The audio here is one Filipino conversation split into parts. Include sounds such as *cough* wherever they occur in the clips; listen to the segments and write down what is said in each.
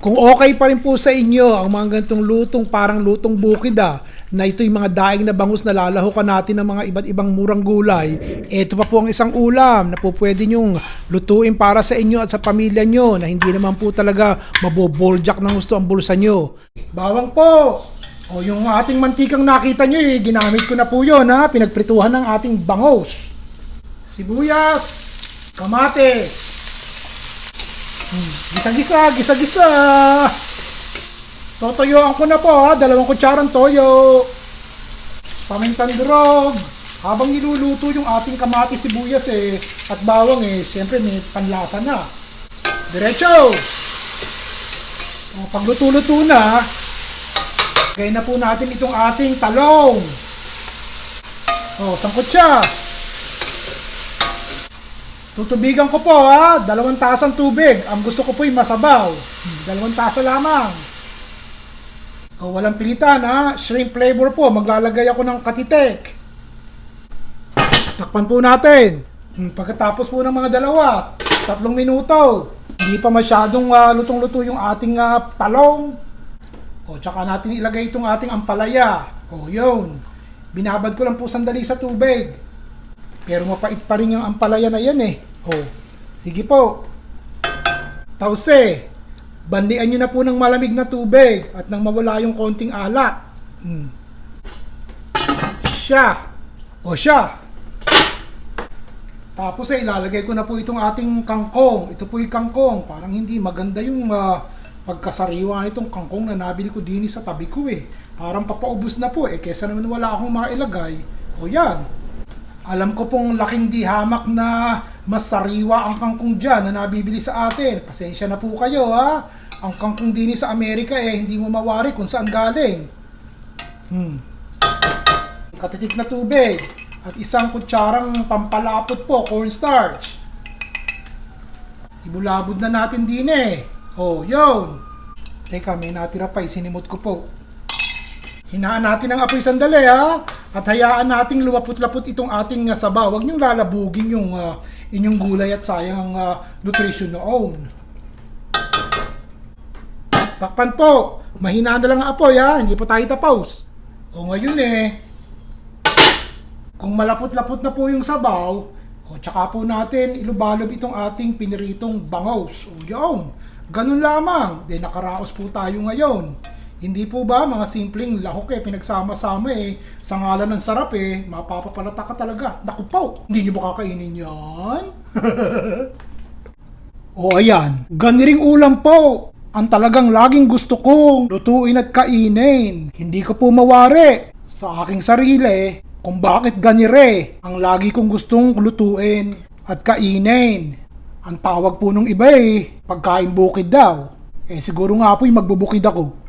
Kung okay pa rin po sa inyo ang mga ganitong lutong parang lutong bukid ah, na ito yung mga daing na bangus na lalahukan natin ng mga iba't ibang murang gulay, ito pa po ang isang ulam na po pwede nyong lutuin para sa inyo at sa pamilya nyo na hindi naman po talaga maboboljak ng gusto ang bulsa nyo. Bawang po! O yung ating mantikang nakita nyo eh, ginamit ko na po yun ha, pinagprituhan ng ating bangos. Sibuyas, kamates, Gisa-gisa, gisa-gisa. Totoyoan ko na po ha, dalawang kutsarang toyo. Pamintang durog. Habang niluluto yung ating kamati sibuyas eh, at bawang eh, siyempre may panlasa na. Diretso! O, pagluto-luto na, gaya na po natin itong ating talong. O, sangkot siya. Tutubigan ko po ha, dalawang tasang tubig. Ang gusto ko po ay masabaw. Dalawang tasa lamang. O, walang pilitan ha, shrimp flavor po. Maglalagay ako ng katitek. Takpan po natin. Hmm, Pagkatapos po ng mga dalawa, tatlong minuto. Hindi pa masyadong ah, lutong-luto yung ating ah, talong. O, tsaka natin ilagay itong ating ampalaya. O, yun. Binabad ko lang po sandali sa tubig. Pero mapait pa rin yung ampalaya na yan eh. Oh, sige po. Tause, bandian nyo na po ng malamig na tubig at nang mawala yung konting alak. Hmm. Siya. O siya. Tapos eh, ilalagay ko na po itong ating kangkong. Ito po yung kangkong. Parang hindi maganda yung ah, pagkasariwa nitong kangkong na nabili ko din sa tabi ko eh. Parang papaubos na po eh. Kesa naman wala akong mailagay. O yan. Alam ko pong laking di hamak na mas sariwa ang kangkong dyan na nabibili sa atin. Pasensya na po kayo ha. Ang kangkong dini sa Amerika eh, hindi mo mawari kung saan galing. Hmm. Katitik na tubig. At isang kutsarang pampalapot po, cornstarch. Ibulabod na natin din eh. Oh, yun. Teka, may natira pa. Isinimot ko po. Hinaan natin ang apoy sandali ha. At hayaan nating luwapot-lapot itong ating uh, sabaw. Huwag niyong lalabugin yung ah, inyong gulay at sayang ang ah, nutrition noon. Takpan po. Mahina na lang ang apoy ha. Hindi po tayo tapos. O ngayon eh. Kung malapot-lapot na po yung sabaw, o tsaka po natin ilubalob itong ating piniritong bangos. O yun. Ganun lamang. De nakaraos po tayo ngayon. Hindi po ba mga simpleng lahok eh, pinagsama-sama eh, sa ngalan ng sarap eh, mapapapalata ka talaga. Naku po, hindi niyo ba kakainin yan? *laughs* o ayan, ganiring ulam po. Ang talagang laging gusto kong lutuin at kainin. Hindi ko po mawari sa aking sarili kung bakit ganire ang lagi kong gustong lutuin at kainin. Ang tawag po nung iba eh, pagkain bukid daw. Eh siguro nga po'y magbubukid ako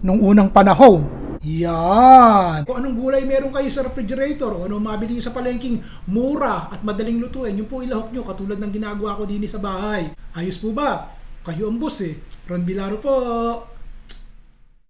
nung unang panahon. Yan! Kung anong gulay meron kayo sa refrigerator o anong mabili nyo sa palengking mura at madaling lutuin, yun po ilahok nyo katulad ng ginagawa ko din sa bahay. Ayos po ba? Kayo ang boss eh. Ron Bilaro po.